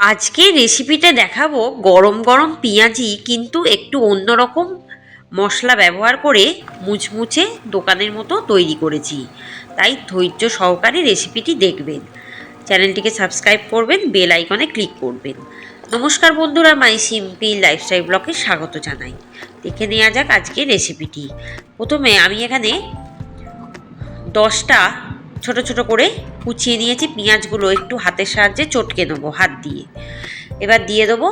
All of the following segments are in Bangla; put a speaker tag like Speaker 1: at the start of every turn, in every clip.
Speaker 1: আজকে রেসিপিটা দেখাবো গরম গরম পেঁয়াজি, কিন্তু একটু অন্যরকম মশলা ব্যবহার করে মুচমুচে দোকানের মতো তৈরি করেছি। তাই ধৈর্য সহকারে রেসিপিটি দেখবেন। চ্যানেলটিকে সাবস্ক্রাইব করবেন বেল আইকনে ক্লিক করবেন। নমস্কার বন্ধুরা মাই সিম্পল লাইফস্টাইল ব্লগে স্বাগত জানাই। দেখে নেওয়া যাক আজকে রেসিপিটি প্রথমে আমি এখানে দশটা ছোট ছোট করে কুচিয়ে নিয়েছি পেঁয়াজগুলো একটু হাতের সাহায্যে চটকে নেব হাত দিয়ে। এবার দিয়ে দেবো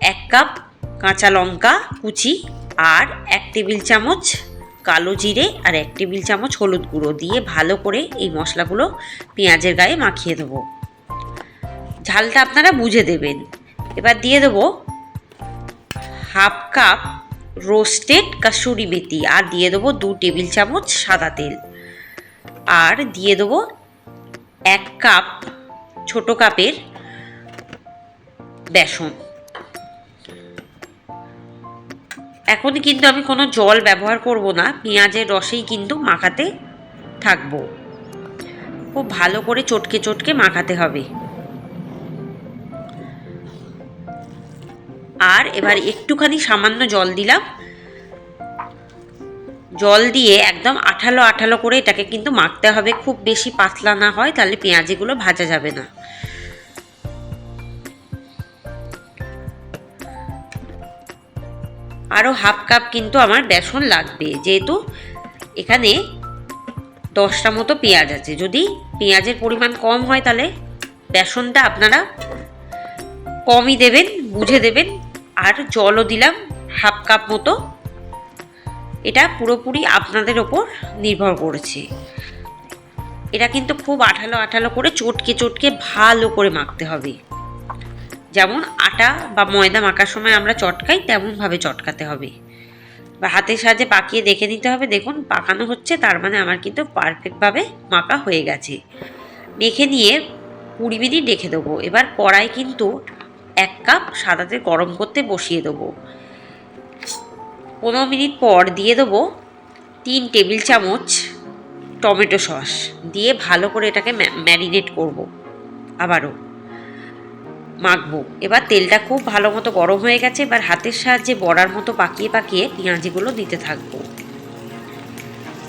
Speaker 1: এক কাপ কাঁচা লঙ্কা কুচি আর এক টেবিল চামচ কালো জিরে আর এক টেবিল চামচ হলুদ গুঁড়ো দিয়ে ভালো করে এই মশলাগুলো পেঁয়াজের গায়ে মাখিয়ে দেবো। ঝালটা আপনারা বুঝে দেবেন। এবার দিয়ে দেবো হাফ কাপ রোস্টেড কাসুরি মেথি আর দিয়ে দেবো দু টেবিল চামচ সাদা তেল। আর দিয়ে দেবো এক কাপ, ছোট কাপের বেসন। এখন কিন্তু আমি কোনো জল ব্যবহার করব না, পেঁয়াজের রসেই কিন্তু মাখাতে থাকব। খুব ভালো করে চটকে চটকে মাখাতে হবে। আর এবার একটুখানি সামান্য জল দিলাম। জল দিয়ে একদম আঠালো আঠালো করে এটাকে কিন্তু মাখতে হবে। খুব বেশি পাতলা না হয়, তাহলে পেঁয়াজিগুলো ভাজা যাবে না। আরও হাফ কাপ কিন্তু আমার বেসন লাগবে, যেহেতু এখানে দশটা মতো পেঁয়াজ আছে। যদি পেঁয়াজের পরিমাণ কম হয় তাহলে বেসনটা আপনারা কমই দেবেন, বুঝে দেবেন। আর জলও দিলাম হাফ কাপ মতো। এটা পুরোপুরি আপনাদের ওপর নির্ভর করেছে। এটা কিন্তু খুব আঠালো আঠালো করে চটকে চটকে ভালো করে মাখতে হবে। যেমন আটা বা ময়দা মাখার সময় আমরা চটকাই, তেমনভাবে চটকাতে হবে। বা হাতের সাহায্যে পাকিয়ে দেখে নিতে হবে, দেখুন পাকানো হচ্ছে, তার মানে আমার কিন্তু পারফেক্টভাবে মাখা হয়ে গেছে। মেখে নিয়ে কুড়ি মিনিট রেখে দেবো। এবার কড়াই কিন্তু এক কাপ সাদা তেল গরম করতে বসিয়ে দেবো। পনেরো মিনিট পর দিয়ে দেবো তিন টেবিল চামচ টমেটো সস। দিয়ে ভালো করে এটাকে ম্যারিনেট করব আবারও। মাখবো। এবার তেলটা খুব ভালো মতো গরম হয়ে গেছে, এবার হাতের সাহায্যে বড়ার মতো পাকিয়ে পাকিয়ে পেঁয়াজিগুলো দিতে থাকব।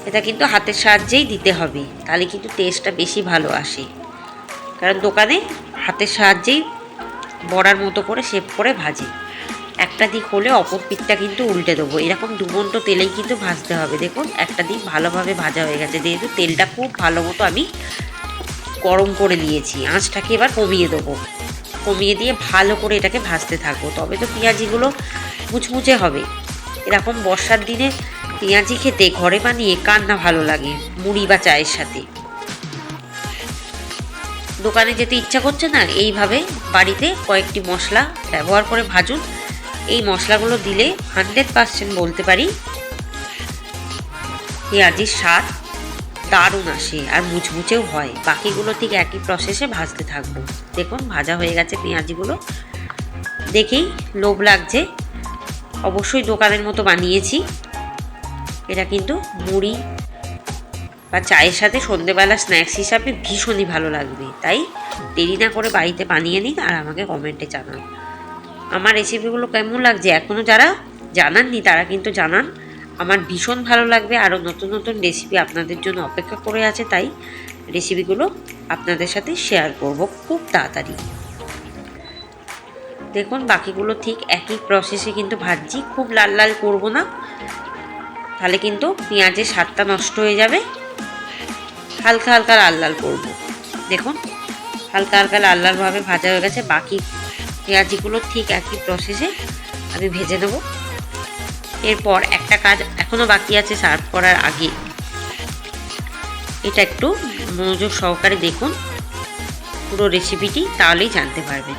Speaker 1: এটা কিন্তু হাতের সাহায্যেই দিতে হবে, তাহলে কিন্তু টেস্টটা বেশি ভালো আসে। কারণ দোকানে হাতের সাহায্যেই বড়ার মতো করে শেপ করে ভাজে। একটা দিক হলে অপর পিঠটা কিন্তু উল্টে দেবো। এরকম দুমন্ট তেলেই কিন্তু ভাজতে হবে। দেখুন, একটা দিক ভালোভাবে ভাজা হয়ে গেছে। যেহেতু তেলটা খুব ভালো মতো আমি গরম করে নিয়েছি, আঁচটাকে এবার কমিয়ে দেবো। কমিয়ে দিয়ে ভালো করে এটাকে ভাজতে থাকব। তবে তো পেঁয়াজিগুলো মুচমুচে হবে। এরকম বর্ষার দিনে পেঁয়াজি খেতে, ঘরে বানিয়ে কার না ভালো লাগে, মুড়ি বা চায়ের সাথে। দোকানে যেতে ইচ্ছা করছে না, এইভাবে বাড়িতে কয়েকটি মশলা ব্যবহার করে ভাজুন। এই মশলাগুলো দিলে হান্ড্রেড পারসেন্ট বলতে পারি পেঁয়াজির স্বাদ দারুণ আসে আর মুচমুচেও হয়। বাকিগুলো ঠিক একই প্রসেসে ভাজতে থাকব। দেখুন, ভাজা হয়ে গেছে পেঁয়াজিগুলো। দেখেই লোভ লাগছে। অবশ্যই দোকানের মতো বানিয়েছি। এটা কিন্তু মুড়ি বা চায়ের সাথে সন্ধেবেলা স্ন্যাক্স হিসাবে ভীষণই ভালো লাগবে। তাই দেরি না করে বাড়িতে বানিয়ে নিন আর আমাকে কমেন্টে জানান। আমার রেসিপিগুলো কেমন লাগছে? এখনও যারা জানাননি, তারা কিন্তু জানান। আমার ভীষণ ভালো লাগবে। আরও নতুন নতুন রেসিপি আপনাদের জন্য অপেক্ষা করে আছে, তাই রেসিপিগুলো আপনাদের সাথে শেয়ার করব খুব তাড়াতাড়ি। দেখুন, বাকিগুলো ঠিক একই প্রসেসে কিন্তু ভাজছি। খুব লাল লাল করব না। তাহলে কিন্তু পেঁয়াজের স্বাদটা নষ্ট হয়ে যাবে। হালকা হালকা লাল লাল করব। দেখুন, হালকা হালকা লাল লালভাবে ভাজা হয়ে গেছে। বাকি পেঁয়াজিগুলো ঠিক একই প্রসেসে আমি ভেজে নেব। এরপর একটা কাজ এখনও বাকি আছে সার্ভ করার আগে। এটা একটু মনোযোগ সহকারে দেখুন। পুরো রেসিপিটি তাহলেই জানতে পারবেন।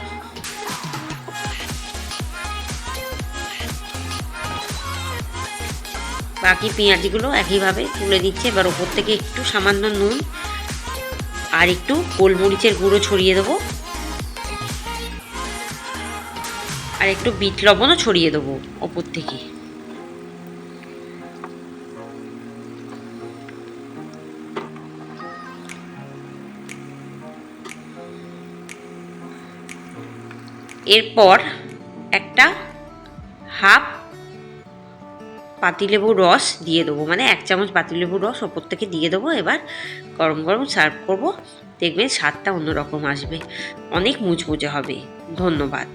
Speaker 1: বাকি পেঁয়াজিগুলো একইভাবে তুলে দিচ্ছে এবার ওপর থেকে একটু সামান্য নুন আর একটু গোলমরিচের গুঁড়ো ছড়িয়ে দেবো। আর একটু বিট লবণও ছড়িয়ে দেবো ওপর থেকে। এরপর একটা হাফ পাতিলেবুর রস দিয়ে দেবো মানে এক চামচ পাতিলেবুর রস ওপর থেকে দিয়ে দেবো। এবার গরম গরম সার্ভ করব, দেখবেন স্বাদটা অন্যরকম আসবে, অনেক মুচমুচে হবে। ধন্যবাদ।